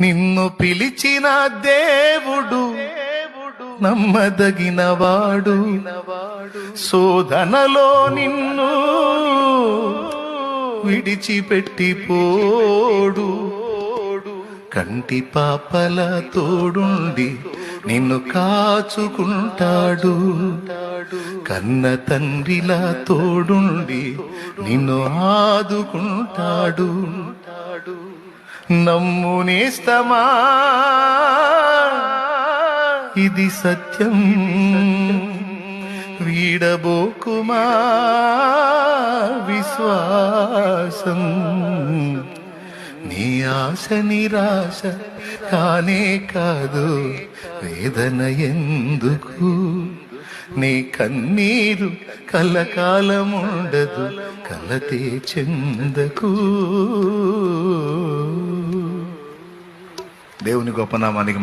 నిన్ను పిలిచిన దేవుడు నమ్మదగినవాడు. శోధనలో నిన్ను విడిచిపెట్టిపోడు. కంటి పాపల తోడుండి నిన్ను కాచుకుంటాడు. కన్న తండ్రిలా తోడుండి నిన్ను ఆదుకుంటాడు. నమ్మునేస్తమా ఇది సత్యం. వీడబోకుమా? విశ్వాసం. నీ ఆశ నిరాశ కానే కాదు. వేదన ఎందుకు? నీ కన్నీరు కలకాలముండదు కలతే చెందకు. దేవుని గొప్పనామానికి